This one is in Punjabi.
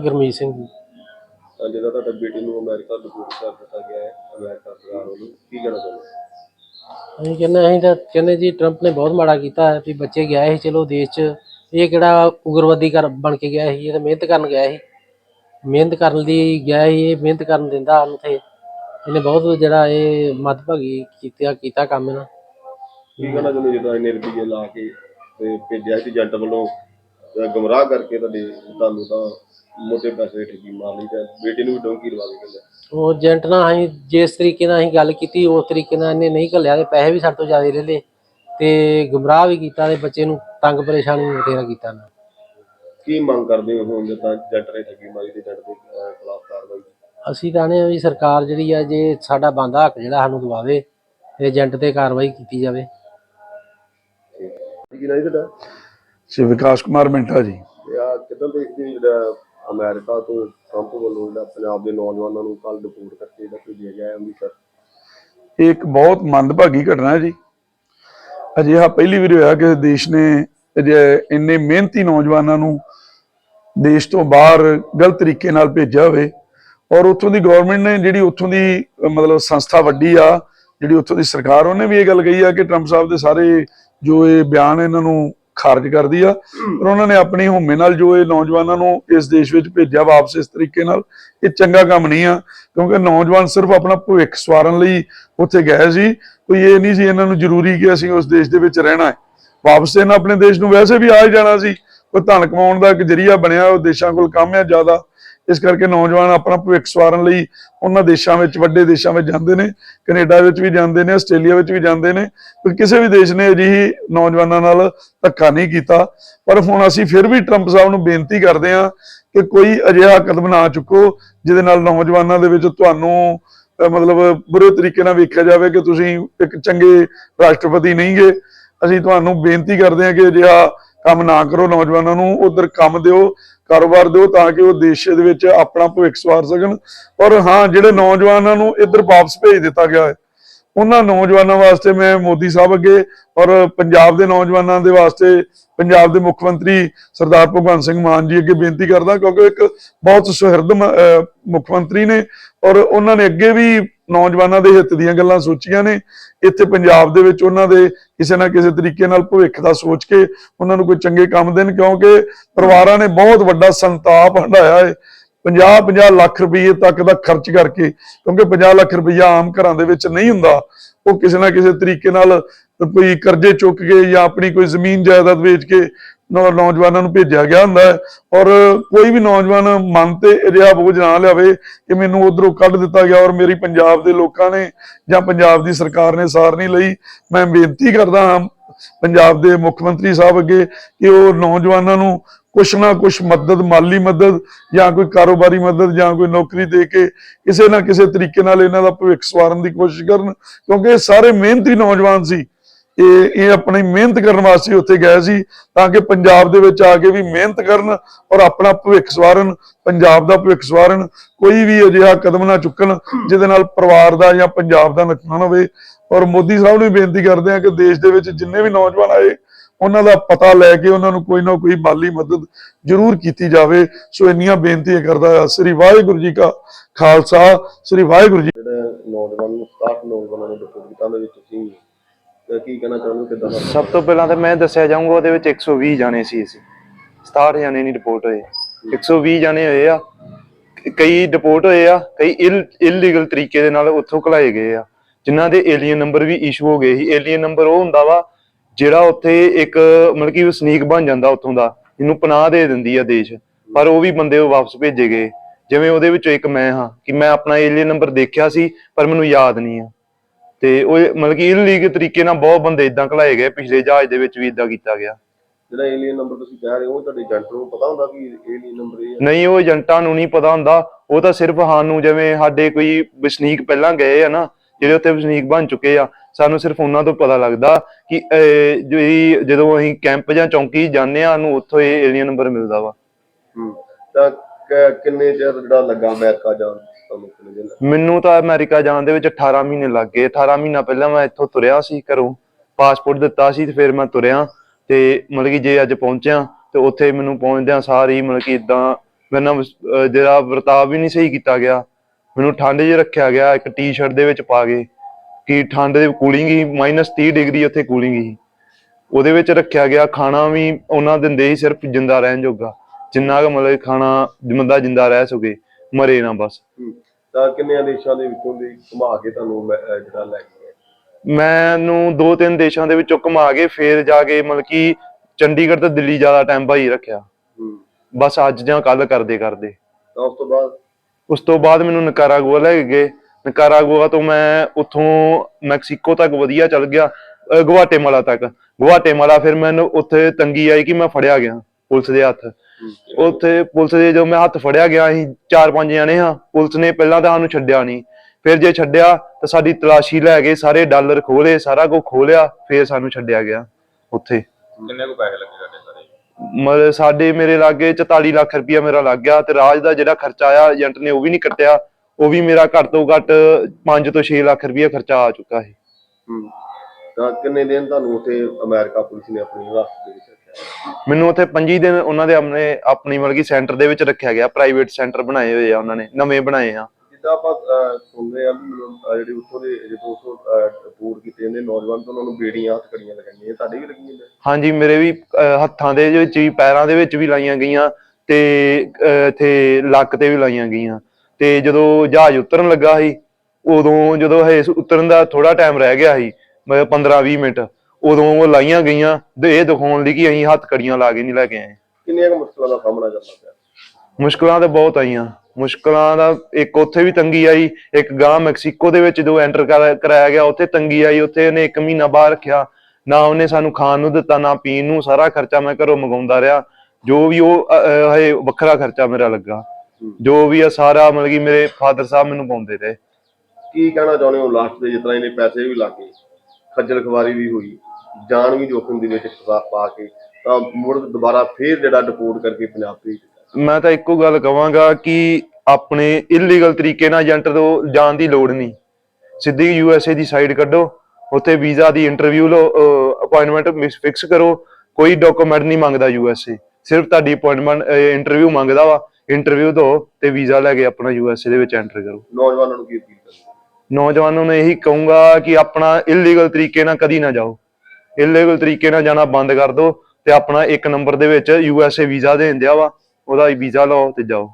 ਗੁਰਮੀਤ ਸਿੰਘ ਜੀ। ਤਾਂ ਜਿਹੜਾ ਤੁਹਾਡੇ ਬੇਟੇ ਨੂੰ ਅਮਰੀਕਾ ਡਿਪੋਰਟ ਕਰ ਦਿੱਤਾ ਗਿਆ ਹੈ ਅਮਰੀਕਾ ਸਰਕਾਰ ਵੱਲੋਂ ਕੀ ਕਹਿਣਾ ਚਾਹੁੰਦੇ ਅਸੀਂ ਕਹਿੰਦੇ ਅਸੀਂ ਤਾਂ ਕਹਿੰਦੇ ਜੀ ਟਰੰਪ ਨੇ ਬਹੁਤ ਮਾੜਾ ਕੀਤਾ ਹੈ ਵੀ ਬੱਚੇ ਗਿਆ ਸੀ ਚਲੋ ਦੇਸ਼ 'ਚ ਇਹ ਕਿਹੜਾ ਉਗਰਵਾਦੀ ਕਰ ਬਣ ਕੇ ਗਿਆ ਸੀ ਇਹ ਤਾਂ ਮਿਹਨਤ ਕਰਨ ਗਿਆ ਸੀ। ਮਿਹਨਤ ਕਰਨ ਲਈ ਗਿਆ ਸੀ ਇਹ ਮਿਹਨਤ ਕਰਨ ਦਿੰਦਾ ਸਾਨੂੰ ਤੇ ਇਹਨੇ ਬਹੁਤ ਜਿਹੜਾ ਇਹ ਮੱਧਭਾਗੀ ਕੀਤਾ ਕੀਤਾ ਕੰਮ ਇਹਨਾਂ ਕੀ ਕਹਿਣਾ ਚਾਹੁੰਦੇ ਜਦੋਂ ਇਹਨੇ ਰੁਪਈਏ ਲਾ ਕੇ ਤੇ ਭੇਜਿਆ ਸੀ ਏਜੰਟ ਵੱਲੋਂ ਗੁੰਮਰਾਹ ਕਰਕੇ ਤੁਹਾਡੇ ਤੁਹਾਨੂੰ ਤਾਂ ਮੋਟੇ ਪੈਸੇ ਠੱਗੀ ਮਾਰ ਲਈ ਤੇ ਬੇਟੇ ਨੂੰ ਵੀ ਡੋਂਕੀ ਲਵਾ ਕੇ ਕਹਿੰਦੇ। ਉਹ ਏਜੰਟ ਨਾਲ ਅਸੀਂ ਜਿਸ ਤਰੀਕੇ ਨਾਲ ਅਸੀਂ ਗੱਲ ਕੀਤੀ ਉਸ ਤਰੀਕੇ ਨਾਲ ਇਹਨੇ ਨਹੀਂ ਘੱਲਿਆ ਤੇ ਪੈਸੇ ਵੀ ਸਾਡੇ ਤੋਂ ਜ਼ਿਆਦਾ ਲੈ ਲਏ ਤੇ ਗੁੰਮਰਾਹ ਵੀ ਕੀਤਾ ਤੇ ਬੱਚੇ ਨੂੰ ਤੰਗ ਪਰੇਸ਼ਾਨੀ ਵੀ ਬਥੇਰਾ ਕੀਤਾ ਨਾ। ਕੀ ਮੰਗ ਕਰਦੇ ਹੋ ਹੁਣ ਜੇ ਤਾਂ ਏਜੰਟ ਨੇ ਠੱਗੀ ਮਾਰੀ ਤੇ ਏਜੰਟ ਦੇ ਅਹ, ਖਿਲਾਫ ਕਾਰਵਾਈ? ਅਸੀਂ ਚਾਹੁੰਦੇ ਹਾਂ ਵੀ ਸਰਕਾਰ ਜਿਹੜੀ ਆ ਜੇ ਸਾਡਾ ਬੰਦਾ ਹੱਕ ਜਿਹੜਾ ਸਾਨੂੰ ਦਵਾਵੇ ਤੇ ਏਜੰਟ ਤੇ ਕਾਰਵਾਈ ਕੀਤੀ ਜਾਵੇ। ਕੀ ਨਹੀਂ ਤੁਹਾਡਾ? ਸ਼੍ਰੀ ਵਿਕਾਸ ਕੁਮਾਰ ਮਿੰਟਾ ਜੀ। ਤੇ ਆ ਕਿਦਾਂ ਦੇਖਦੇ ਹੋ ਜਿਹੜਾ ਅਮਰੀਕਾ ਤੋਂ ਟਰੰਪ ਵੱਲੋਂ ਜਿਹੜਾ ਪੰਜਾਬ ਦੇ ਨੌਜਵਾਨਾਂ ਨੂੰ ਕੱਲ ਡਿਪੋਰਟ ਕਰਕੇ ਜਿਹੜਾ ਭੇਜਿਆ ਗਿਆ ਹੈ ਅੰਮ੍ਰਿਤਸਰ। ਇਹ ਇੱਕ ਬਹੁਤ ਮੰਦਭਾਗੀ ਘਟਨਾ ਹੈ ਜੀ। ਅਜਿਹਾ ਪਹਿਲੀ ਵਾਰ ਹੋਇਆ ਕਿ ਦੇਸ਼ ਨੇ ਅਜੇ ਇੰਨੇ ਮਿਹਨਤੀ ਨੌਜਵਾਨਾਂ ਨੂੰ ਦੇਸ਼ ਤੋਂ ਬਾਹਰ ਗਲਤ ਤਰੀਕੇ ਨਾਲ ਭੇਜਿਆ ਹੋਵੇ ਔਰ ਉੱਥੋਂ ਦੀ ਗਵਰਨਮੈਂਟ ਨੇ ਜਿਹੜੀ ਉੱਥੋਂ ਦੀ, ਮਤਲਬ ਸੰਸਥਾ ਵੱਡੀ ਆ, ਜਿਹੜੀ ਉੱਥੋਂ ਦੀ ਸਰਕਾਰ, ਉਹਨੇ ਵੀ ਇਹ ਗੱਲ ਕਹੀ ਆ ਕਿ ਟਰੰਪ ਸਾਹਿਬ ਦੇ ਸਾਰੇ ਜੋ ਇਹ ਬਿਆਨ ਇਹਨਾਂ ਨੂੰ ਖਾਰਜ ਕਰਦੀ ਆ। ਪਰ ਉਹਨਾਂ ਨੇ ਆਪਣੀ ਹਉਮੈ ਨਾਲ ਜੋ ਇਹ ਨੌਜਵਾਨਾਂ ਨੂੰ ਇਸ ਦੇਸ਼ ਵਿੱਚ ਭੇਜਿਆ ਵਾਪਸ ਇਸ ਤਰੀਕੇ ਨਾਲ ਇਹ ਚੰਗਾ ਕੰਮ ਨਹੀਂ ਆ। ਕਿਉਂਕਿ ਨੌਜਵਾਨ ਸਿਰਫ ਆਪਣਾ ਭਵਿੱਖ ਸਵਾਰਨ ਲਈ ਉੱਥੇ ਗਏ ਸੀ। ਕੋਈ ਇਹ ਨਹੀਂ ਸੀ ਇਹਨਾਂ ਨੂੰ ਜ਼ਰੂਰੀ ਕਿ ਅਸੀਂ ਉਸ ਦੇਸ਼ ਦੇ ਵਿੱਚ ਰਹਿਣਾ ਹੈ। ਵਾਪਸ ਇਹਨਾਂ ਆਪਣੇ ਦੇਸ਼ ਨੂੰ ਵੈਸੇ ਵੀ ਆ ਹੀ ਜਾਣਾ ਸੀ। ਕੋਈ ਧਨ ਕਮਾਉਣ ਦਾ ਇੱਕ ਜਰੀਆ ਬਣਿਆ ਉਹ ਦੇਸ਼ਾਂ ਕੋਲ ਕੰਮ ਹੈ ਜ਼ਿਆਦਾ। ਇਸ ਕਰਕੇ ਨੌਜਵਾਨ ਆਪਣਾ ਭਵਿੱਖ ਸਵਾਰਨ ਲਈ ਉਹਨਾਂ ਦੇਸ਼ਾਂ ਵਿੱਚ, ਵੱਡੇ ਦੇਸ਼ਾਂ ਵਿੱਚ ਜਾਂਦੇ ਨੇ, ਕੈਨੇਡਾ ਵਿੱਚ ਵੀ ਜਾਂਦੇ ਨੇ, ਆਸਟ੍ਰੇਲੀਆ ਵਿੱਚ ਵੀ ਜਾਂਦੇ ਨੇ ਪਰ ਕਿਸੇ ਵੀ ਦੇਸ਼ ਨੇ ਅਜਿਹੀ ਨੌਜਵਾਨਾਂ ਨਾਲ ਧੱਕਾ ਨਹੀਂ ਕੀਤਾ। ਪਰ ਹੁਣ ਅਸੀਂ ਫਿਰ ਵੀ ਟਰੰਪ ਸਾਹਿਬ ਨੂੰ ਬੇਨਤੀ ਕਰਦੇ ਹਾਂ ਕਿ ਕੋਈ ਅਜਿਹਾ ਕਦਮ ਨਾ ਚੁੱਕੋ, ਜਿਹਦੇ ਨਾਲ ਨੌਜਵਾਨਾਂ ਦੇ ਵਿੱਚ ਤੁਹਾਨੂੰ ਮਤਲਬ ਬੁਰੇ ਤਰੀਕੇ ਨਾਲ ਵੇਖਿਆ ਜਾਵੇ ਕਿ ਤੁਸੀਂ ਇੱਕ ਚੰਗੇ ਰਾਸ਼ਟਰਪਤੀ ਨਹੀਂਗੇ ਅਸੀਂ ਤੁਹਾਨੂੰ ਬੇਨਤੀ ਕਰਦੇ ਹਾਂ ਕਿ ਅਜਿਹਾ ਕੰਮ ਨਾ ਕਰੋ ਨੌਜਵਾਨਾਂ ਨੂੰ, ਉਧਰ ਕੰਮ ਦਿਓ। ਕਾਰੋਬਾਰ ਦਿਓ ਤਾਂ ਕਿ ਉਹ ਦੇਸ਼ ਦੇ ਵਿੱਚ ਆਪਣਾ ਭਵਿੱਖ ਸਵਾਰ ਸਕਣ। ਔਰ ਹਾਂ, ਜਿਹੜੇ ਨੌਜਵਾਨਾਂ ਨੂੰ ਇੱਧਰ ਵਾਪਸ ਭੇਜ ਦਿੱਤਾ ਗਿਆ ਹੈ, ਉਹਨਾਂ ਨੌਜਵਾਨਾਂ ਵਾਸਤੇ ਮੈਂ ਮੋਦੀ ਸਾਹਿਬ ਅੱਗੇ ਔਰ ਪੰਜਾਬ ਦੇ ਨੌਜਵਾਨਾਂ ਦੇ ਵਾਸਤੇ ਪੰਜਾਬ ਦੇ ਮੁੱਖ ਮੰਤਰੀ ਸਰਦਾਰ ਭਗਵੰਤ ਸਿੰਘ ਮਾਨ ਜੀ ਅੱਗੇ ਬੇਨਤੀ ਕਰਦਾ, ਕਿਉਂਕਿ ਉਹ ਇੱਕ ਬਹੁਤ ਸੁਹਿਰਦ ਮੁੱਖ ਮੰਤਰੀ ਨੇ ਔਰ ਉਹਨਾਂ ਨੇ ਅੱਗੇ ਵੀ ਨੌਜਵਾਨਾਂ ਦੇ ਹਿੱਤ ਦੀਆਂ ਗੱਲਾਂ ਸੋਚੀਆਂ ਨੇ। ਇੱਥੇ ਪੰਜਾਬ ਦੇ ਵਿੱਚ ਉਹਨਾਂ ਦੇ ਕਿਸੇ ਨਾ ਕਿਸੇ ਤਰੀਕੇ ਨਾਲ ਭਵਿੱਖ ਦਾ ਸੋਚ ਕੇ ਉਹਨਾਂ ਨੂੰ ਕੋਈ ਚੰਗੇ ਕੰਮ ਦੇਣ, ਕਿਉਂਕਿ ਪਰਿਵਾਰਾਂ ਨੇ ਬਹੁਤ ਵੱਡਾ ਸੰਤਾਪ ਹੰਢਾਇਆ ਹੈ। 50-50 ਲੱਖ ਰੁਪਏ ਤੱਕ ਦਾ ਖਰਚ ਕਰਕੇ, ਕਿਉਂਕਿ 50 ਲੱਖ ਰੁਪਈਆ ਆਮ ਘਰਾਂ ਦੇ ਵਿੱਚ ਨਹੀਂ ਹੁੰਦਾ। ਉਹ ਕਿਸੇ ਨਾ ਕਿਸੇ ਤਰੀਕੇ ਨਾਲ ਕੋਈ ਕਰਜ਼ੇ ਚੁੱਕ ਕੇ ਜਾਂ ਆਪਣੀ ਕੋਈ ਜ਼ਮੀਨ ਜਾਇਦਾਦ ਵੇਚ ਕੇ ਨੌਜਵਾਨਾਂ ਨੂੰ ਭੇਜਿਆ ਗਿਆ ਹੁੰਦਾ ਹੈ। ਔਰ ਕੋਈ ਵੀ ਨੌਜਵਾਨ ਮਨ ਤੇ ਅਜਿਹਾ ਬੋਝ ਨਾ ਲਿਆਵੇ ਕਿ ਮੈਨੂੰ ਉਧਰੋਂ ਕੱਢ ਦਿੱਤਾ ਗਿਆ ਔਰ ਮੇਰੀ ਪੰਜਾਬ ਦੇ ਲੋਕਾਂ ਨੇ ਜਾਂ ਪੰਜਾਬ ਦੀ ਸਰਕਾਰ ਨੇ ਸਾਰ ਨਹੀਂ ਲਈ ਮੈਂ ਬੇਨਤੀ ਕਰਦਾ ਹਾਂ ਪੰਜਾਬ ਦੇ ਮੁੱਖ ਮੰਤਰੀ ਸਾਹਿਬ ਅੱਗੇ ਕਿ ਉਹ ਨੌਜਵਾਨਾਂ ਨੂੰ ਕੁਛ ਨਾ ਕੁਛ ਮਦਦ, ਮਾਲੀ ਮਦਦ ਜਾਂ ਕੋਈ ਕਾਰੋਬਾਰੀ ਮਦਦ ਜਾਂ ਕੋਈ ਨੌਕਰੀ ਦੇ ਕੇ ਕਿਸੇ ਨਾ ਕਿਸੇ ਤਰੀਕੇ ਨਾਲ ਇਹਨਾਂ ਦਾ ਭਵਿੱਖ ਸਵਾਰਨ ਦੀ ਕੋਸ਼ਿਸ਼ ਕਰਨ ਕਿਉਂਕਿ ਇਹ ਸਾਰੇ ਮਿਹਨਤੀ ਨੌਜਵਾਨ ਸੀ। ਇਹ ਇਹ ਆਪਣੀ ਮਿਹਨਤ ਕਰਨ ਵਾਸਤੇ ਉੱਥੇ ਗਏ ਸੀ ਤਾਂ ਕਿ ਪੰਜਾਬ ਦੇ ਵਿੱਚ ਆ ਕੇ ਵੀ ਮਿਹਨਤ ਕਰਨ ਔਰ ਆਪਣਾ ਭਵਿੱਖ ਸਵਾਰਨ, ਪੰਜਾਬ ਦਾ ਭਵਿੱਖ ਸਵਾਰਨ, ਕੋਈ ਵੀ ਅਜਿਹਾ ਕਦਮ ਨਾ ਚੁੱਕਣ ਜਿਹਦੇ ਨਾਲ ਪਰਿਵਾਰ ਦਾ ਜਾਂ ਪੰਜਾਬ ਦਾ ਨੁਕਸਾਨ ਹੋਵੇ। ਔਰ ਮੋਦੀ ਸਾਹਿਬ ਨੂੰ ਬੇਨਤੀ ਕਰਦੇ ਹਾਂ ਕਿ ਦੇਸ਼ ਦੇ ਵਿੱਚ ਜਿੰਨੇ ਵੀ ਨੌਜਵਾਨ ਆਏ, ਉਹਨਾਂ ਦਾ ਪਤਾ ਲੈ ਕੇ ਉਹਨਾਂ ਨੂੰ ਕੋਈ ਨਾ ਕੋਈ ਮਾਲੀ ਮਦਦ ਜ਼ਰੂਰ ਕੀਤੀ ਜਾਵੇ। ਸੋ ਇੰਨੀਆਂ ਬੇਨਤੀਆਂ ਕਰਦਾ ਆ ਸ੍ਰੀ ਵਾਹਿਗੁਰੂ ਜੀ ਕਾ ਖਾਲਸਾ, ਸ੍ਰੀ ਵਾਹਿਗੁਰੂ ਜੀ ਜਿਹੜੇ ਨੌਜਵਾਨ ਨੂੰ 67 ਨੌਜਵਾਨਾਂ ਨੂੰ ਡਿਪੋਰਟ ਕੀਤਾ ਉਹਦੇ ਵਿੱਚ ਤੁਸੀਂ ਅਹ, ਕੀ ਕਹਿਣਾ ਚਾਹੁੰਦੇ ਹੋ ਕਿਦਾਂ ਸਭ ਤੋਂ ਪਹਿਲਾਂ ਤਾਂ ਮੈਂ ਦੱਸਿਆ ਜਾਊਂਗਾ ਉਹਦੇ ਵਿੱਚ 120 ਜਾਣੇ ਸੀ ਅਸੀਂ। 67 ਜਾਣੇ ਨਹੀਂ ਰਿਪੋਰਟ ਹੋਏ। 120 ਜਾਣੇ ਹੋਏ ਆ। ਕਈ ਰਿਪੋਰਟ ਹੋਏ ਆ ਕਈ ਇਲੀਗਲ ਤਰੀਕੇ ਦੇ ਨਾਲ ਉੱਥੋਂ ਘਲਾਏ ਗਏ ਆ। ਜਿਨ੍ਹਾਂ ਦੇ ਏਲੀਅਨ ਨੰਬਰ ਵੀ ਇਸ਼ੂ ਹੋ ਗਏ ਸੀ। ਏਲੀਅਨ ਨੰਬਰ ਉਹ ਹੁੰਦਾ ਵਾ ਜਿਹੜਾ ਉੱਥੇ ਇੱਕ ਮਤਲਬ ਕਿ ਵਸਨੀਕ ਬਣ ਜਾਂਦਾ ਉੱਥੋਂ ਦਾ ਇਹਨੂੰ ਪਨਾਹ ਦੇ ਦਿੰਦੀ ਆ ਦੇਸ਼। ਪਰ ਉਹ ਵੀ ਬੰਦੇ ਉਹ ਵਾਪਸ ਭੇਜੇ ਗਏ। ਜਿਵੇਂ ਉਹਦੇ ਵਿੱਚੋਂ ਇੱਕ ਮੈਂ ਹਾਂ ਕਿ ਮੈਂ ਆਪਣਾ ਏਲੀਅਨ ਨੰਬਰ ਦੇਖਿਆ ਸੀ ਪਰ ਮੈਨੂੰ ਯਾਦ ਨਹੀਂ ਆ। ਤੇ ਉਹ ਮਤਲਬ ਕਿ ਇਲੀਗਲ ਤਰੀਕੇ ਨਾਲ ਬਹੁਤ ਬੰਦੇ ਇਦਾਂ ਘਲਾਏ ਗਏ ਪਿਛਲੇ ਜਹਾਜ਼ ਦੇ ਵਿੱਚ ਵੀ ਇਦਾਂ ਕੀਤਾ ਗਿਆ। ਜਿਹੜਾ ਏਲੀਅਨ ਨੰਬਰ ਤੁਸੀਂ ਕਹਿ ਰਹੇ ਹੋ ਉਹ ਤੁਹਾਡੇ ਏਜੰਟ ਨੂੰ ਪਤਾ ਹੁੰਦਾ ਕਿ ਏਲੀਅਨ ਨੰਬਰ ਇਹ ਹੈ ਨਹੀਂ ਉਹ ਏਜੰਟਾਂ ਨੂੰ ਨਹੀਂ ਪਤਾ ਹੁੰਦਾ। ਉਹ ਤਾਂ ਸਿਰਫ ਸਾਨੂੰ ਜਿਵੇਂ ਸਾਡੇ ਕੋਈ ਵਸਨੀਕ ਪਹਿਲਾਂ ਗਏ ਆ ਨਾ ਜਿਹੜੇ ਉੱਥੇ ਵਸਨੀਕ ਬਣ ਚੁੱਕੇ ਆ ਸਾਨੂੰ ਸਿਰਫ ਉਹਨਾਂ ਤੋਂ ਪਤਾ ਲੱਗਦਾ ਕਿ ਅਹ, ਜਿਹੜੀ ਜਦੋਂ ਅਸੀਂ ਕੈਂਪ ਜਾਂ ਚੌਂਕੀ ਜਾਂਦੇ ਆ ਨੂੰ ਉੱਥੋਂ ਇਹ ਏਲੀਅਨ ਨੰਬਰ ਮਿਲਦਾ ਵਾ। ਹੂੰ। ਤਾਂ ਕ- ਕਿੰਨੇ ਚਿਰ ਜਿਹੜਾ ਲੱਗਾ ਅਮਰੀਕਾ ਜਾਣ ਨੂੰ? ਤੁਹਾਨੂੰ ਕਿੰਨੇ ਦਿਨ ਲੱਗੇ? ਮੈਨੂੰ ਤਾਂ ਅਮਰੀਕਾ ਜਾਣ ਦੇ ਵਿੱਚ 18 ਮਹੀਨੇ ਲੱਗ ਗਏ। 18 ਮਹੀਨਾ ਪਹਿਲਾਂ ਮੈਂ ਇੱਥੋਂ ਤੁਰਿਆ ਸੀ ਘਰੋਂ। ਪਾਸਪੋਰਟ ਦਿੱਤਾ ਸੀ ਤੇ ਫਿਰ ਮੈਂ ਤੁਰਿਆ ਤੇ ਮਤਲਬ ਕਿ ਜੇ ਅੱਜ ਪਹੁੰਚਿਆ ਤੇ ਉੱਥੇ ਮੈਨੂੰ ਪਹੁੰਚਦਿਆਂ ਸਾਰੀ ਮਤਲਬ ਕਿ ਇਦਾਂ ਮੇਰੇ ਨਾਲ ਅਹ, ਜਿਹੜਾ ਵਰਤਾਵ ਵੀ ਨਹੀਂ ਸਹੀ ਕੀਤਾ ਗਿਆ। ਮੈਨੂੰ ਠੰਡ 'ਚ ਰੱਖਿਆ ਗਿਆ ਇੱਕ ਟੀ-ਸ਼ਰਟ ਦੇ ਵਿੱਚ ਪਾ ਕੇ ਕਿ ਠੰਡ ਦੇ ਕੂਲਿੰਗ ਹੀ -30 ਡਿਗਰੀ ਉੱਥੇ ਕੂਲਿੰਗ ਹੀ। ਉਹਦੇ ਵਿੱਚ ਰੱਖਿਆ ਗਿਆ ਖਾਣਾ ਵੀ ਉਹਨਾਂ ਦਿੰਦੇ ਹੀ ਸਿਰਫ ਜਿੰਦਾ ਰਹਿਣ ਜੋਗਾ। ਜਿੰਨਾ ਕੁ ਮਤਲਬ ਖਾਣਾ ਬੰਦਾ ਜਿੰਦਾ ਰਹਿ ਸਕੇ। ਮਰੇ ਨਾ ਬਸ। ਤਾਂ ਕਿੰਨੇ ਦੇਸ਼ਾਂ ਦੇ ਵਿੱਚੋਂ ਦੀ ਘੁਮਾ ਕੇ ਤੁਹਾਨੂੰ ਮੈਂ- ਅਹ ਜਿਹੜਾ ਲੈ ਕੇ ਗਏ ਮੈਨੂੰ ਦੋ ਤਿੰਨ ਦੇਸ਼ਾਂ ਦੇ ਵਿੱਚੋਂ ਘੁਮਾ ਕੇ ਫੇਰ ਜਾ ਕੇ ਮਤਲਬ ਕਿ ਚੰਡੀਗੜ੍ਹ ਤੇ ਦਿੱਲੀ ਜ਼ਿਆਦਾ ਟਾਈਮ ਭਾਈ ਰੱਖਿਆ। ਹੂੰ। ਬਸ ਅੱਜ ਜਾਂ ਕੱਲ ਕਰਦੇ ਕਰਦੇ। ਤਾਂ ਉਸ ਤੋਂ ਬਾਅਦ? ਉਸ ਤੋਂ ਬਾਅਦ ਮੈਨੂੰ ਨਿਕਾਰਾਗੁਆ ਲੈ ਕੇ ਗਏ। ਨਿਕਾਰਾਗੁਆ ਤੋਂ ਮੈਂ ਉੱਥੋਂ ਮੈਕਸੀਕੋ ਤੱਕ ਵਧੀਆ ਚੱਲ ਗਿਆ ਅਹ ਗੁਆਟੇਮਾਲਾ ਤੱਕ। ਗੁਆਟੇਮਾਲਾ ਫਿਰ ਮੈਨੂੰ ਉੱਥੇ ਤੰਗੀ ਆਈ ਕਿ ਮੈਂ ਫੜਿਆ ਗਿਆ ਪੁਲਿਸ ਦੇ ਹੱਥ। ਉੱਥੇ ਪੁਲਿਸ ਦੇ ਜਦੋਂ ਮੈਂ ਹੱਥ ਫੜਿਆ ਗਿਆ ਅਸੀਂ ਚਾਰ ਪੰਜ ਜਣੇ ਹਾਂ ਪੁਲਿਸ ਨੇ ਪਹਿਲਾਂ ਤਾਂ ਸਾਨੂੰ ਛੱਡਿਆ ਨਹੀਂ। ਫਿਰ ਜੇ ਛੱਡਿਆ ਤਾਂ ਸਾਡੀ ਤਲਾਸ਼ੀ ਲੈ ਕੇ ਸਾਰੇ ਡਾਲਰ ਖੋਲੇ ਸਾਰਾ ਕੁਝ ਖੋਲਿਆ ਫਿਰ ਸਾਨੂੰ ਛੱਡਿਆ ਗਿਆ ਉੱਥੇ। ਕਿੰਨੇ ਕੁ ਪੈਸੇ ਲੱਗੇ ਤੁਹਾਡੇ ਸਾਰੇ? ਮਤਲਬ ਸਾਡੇ ਮੇਰੇ ਲਾਗੇ 44 ਲੱਖ ਰੁਪਇਆ ਮੇਰਾ ਲੱਗ ਗਿਆ ਤੇ ਰਾਜ ਦਾ ਜਿਹੜਾ ਖਰਚਾ ਆਇਆ ਏਜੰਟ ਨੇ ਉਹ ਵੀ ਨਹੀਂ ਕੱਟਿਆ। ਉਹ ਵੀ ਮੇਰਾ ਘੱਟ ਤੋਂ ਘੱਟ 5 ਤੋਂ 6 ਲੱਖ ਰੁਪਇਆ ਖਰਚਾ ਆ ਚੁੱਕਾ ਹੈ ਹੂੰ। ਤਾਂ ਕਿੰਨੇ ਦਿਨ ਤੁਹਾਨੂੰ ਉੱਥੇ ਅਮਰੀਕਾ ਪੁਲਿਸ ਨੇ ਆਪਣੀ ਹਿਰਾਸਤ ਦੇ ਵਿੱਚ ਰੱਖਿਆ ਮੈਨੂੰ ਉੱਥੇ 25 ਦਿਨ ਉਹਨਾਂ ਦੇ ਆਪਣੇ ਆਪਣੀ ਮਤਲਬ ਕਿ ਸੈਂਟਰ ਦੇ ਵਿੱਚ ਰੱਖਿਆ ਗਿਆ ਪ੍ਰਾਈਵੇਟ ਸੈਂਟਰ ਬਣਾਏ ਹੋਏ ਆ ਉਹਨਾਂ ਨੇ ਨਵੇਂ ਬਣਾਏ ਆ। ਜਿੱਦਾਂ ਆਪਾਂ ਅਹ, ਸੁਣਦੇ ਆ ਵੀ ਅਹ, ਜਿਹੜੇ ਉੱਥੋਂ ਦੇ ਜਦੋਂ ਉੱਥੋਂ ਰਿਪੋਰਟ ਕੀਤੇ ਜਾਂਦੇ ਨੌਜਵਾਨ ਤਾਂ ਉਹਨਾਂ ਨੂੰ ਬੇੜੀਆਂ ਹੱਥ ਕੜੀਆਂ ਲਗਾਈਆਂ ਤੁਹਾਡੇ ਵੀ ਲੱਗੀਆਂ ਨੇ? ਹਾਂਜੀ ਮੇਰੇ ਵੀ ਅਹ, ਹੱਥਾਂ ਦੇ ਵਿੱਚ ਵੀ ਪੈਰਾਂ ਦੇ ਵਿੱਚ ਵੀ ਲਾਈਆਂ ਗਈਆਂ ਤੇ ਅਹ, ਇੱਥੇ ਲੱਕ ਤੇ ਵੀ ਲਾਈਆਂ ਗਈਆਂ। ਤੇ ਜਦੋਂ ਜਹਾਜ਼ ਉਤਰਨ ਲੱਗਾ ਸੀ ਉਦੋਂ ਜਦੋਂ ਹੇ ਉਤਰਨ ਦਾ ਥੋੜਾ ਟਾਈਮ ਰਹਿ ਗਿਆ ਸੀ ਮਤਲਬ 15 20 ਮਿੰਟ ਉਦੋਂ ਉਹ ਲਾਈਆਂ ਗਈਆਂ ਤੇ ਇਹ ਦਿਖਾਉਣ ਲਈ ਕਿ ਅਸੀਂ ਹੱਥ ਕੜੀਆਂ ਲਾ ਕੇ ਨਹੀਂ ਲੈ ਕੇ ਆਏ। ਕਿੰਨੀਆਂ ਕੁ ਮੁਸ਼ਕਲਾਂ ਦਾ ਸਾਹਮਣਾ ਕਰਨਾ ਪਿਆ? ਮੁਸ਼ਕਲਾਂ ਤਾਂ ਬਹੁਤ ਆਈਆਂ। ਮੁਸ਼ਕਲਾਂ ਦਾ ਇੱਕ ਉੱਥੇ ਵੀ ਤੰਗੀ ਆਈ ਇੱਕ ਗਾਂ ਮੈਕਸੀਕੋ ਦੇ ਵਿੱਚ ਜਦੋਂ ਐਂਟਰ ਕਰਾਇਆ ਗਿਆ ਉੱਥੇ ਤੰਗੀ ਆਈ ਉੱਥੇ ਉਹਨੇ ਇੱਕ ਮਹੀਨਾ ਬਾਹਰ ਰੱਖਿਆ। ਨਾ ਉਹਨੇ ਸਾਨੂੰ ਖਾਣ ਨੂੰ ਦਿੱਤਾ ਨਾ ਪੀਣ ਨੂੰ ਸਾਰਾ ਖਰਚਾ ਮੈਂ ਘਰੋਂ ਮੰਗਾਉਂਦਾ ਰਿਹਾ। ਜੋ ਵੀ ਉਹ ਹਏ ਵੱਖਰਾ ਖਰਚਾ ਮੇਰਾ ਲੱਗਾ। ਜੋ ਵੀ ਆ ਸਾਰਾ ਮਤਲਬ ਕਿ ਮੇਰੇ ਫਾਦਰ ਸਾਹਿਬ ਮੈਨੂੰ ਪਾਉਂਦੇ ਰਹੇ। ਕੀ ਕਹਿਣਾ ਚਾਹੁੰਦੇ ਹੋ ਲਾਸਟ ਦੇ ਜਿਤਨਾ ਇਹਨੇ ਪੈਸੇ ਵੀ ਲਾਗੇ ਖੱਜਲ ਖਵਾਰੀ ਵੀ ਹੋਈ? ਜਾਨ ਵੀ ਜੋਖਮ ਦੇ ਵਿੱਚ ਪਾ ਕੇ ਤਾਂ ਮੁੜ ਦੁਬਾਰਾ ਫੇਰ ਜਿਹੜਾ ਡਿਪੋਰਟ ਕਰਕੇ ਪੰਜਾਬ ਭੇਜ ਦਿੱਤਾ। ਮੈਂ ਤਾਂ ਇੱਕੋ ਗੱਲ ਕਵਾਂਗਾ ਕਿ ਆਪਣੇ ਇਲੀਗਲ ਤਰੀਕੇ ਨਾਲ ਏਜੰਟ ਤੋਂ ਜਾਣ ਦੀ ਲੋੜ ਨਹੀਂ। ਸਿੱਧੀ ਯੂ ਐਸ ਏ ਦੀ ਸਾਈਡ ਕੱਢੋ ਉੱਥੇ ਵੀਜ਼ਾ ਦੀ ਇੰਟਰਵਿਊ ਲਓ ਅਪਾਇੰਟਮੈਂਟ ਫਿਕਸ ਕਰੋ ਕੋਈ ਡਾਕੂਮੈਂਟ ਨਹੀਂ ਮੰਗਦਾ ਯੂ ਐਸ ਏ ਸਿਰਫ ਤੁਹਾਡੀ ਅਪਾਇੰਟਮੈਂਟ ਇੰਟਰਵਿਊ ਮੰਗਦਾ ਵਾ। ਇੰਟਰਵਿਊ ਦੋ ਤੇ ਵੀਜ਼ਾ ਲੈ ਕੇ ਆਪਣਾ ਯੂ ਐਸ ਏ ਦੇ ਵਿੱਚ ਐਂਟਰ ਕਰੋ। ਨੌਜਵਾਨਾਂ ਨੂੰ ਕੀ ਅਪੀਲ ਕਰਦੇ ਨੌਜਵਾਨਾਂ ਨੂੰ ਇਹੀ ਕਹੂੰਗਾ ਕਿ ਆਪਣਾ ਇਲੀਗਲ ਤਰੀਕੇ ਨਾਲ ਕਦੀ ਨਾ ਜਾਓ। ਇਲੀਗਲ ਤਰੀਕੇ ਨਾਲ ਜਾਣਾ ਬੰਦ ਕਰ ਦਿਓ ਤੇ ਆਪਣਾ ਇੱਕ ਨੰਬਰ ਦੇ ਵਿੱਚ ਯੂ ਐਸ ਏ ਵੀਜ਼ਾ ਦੇਣ ਦਿਆ ਵਾ, ਉਹਦਾ ਵੀਜ਼ਾ ਲਓ ਤੇ ਜਾਓ।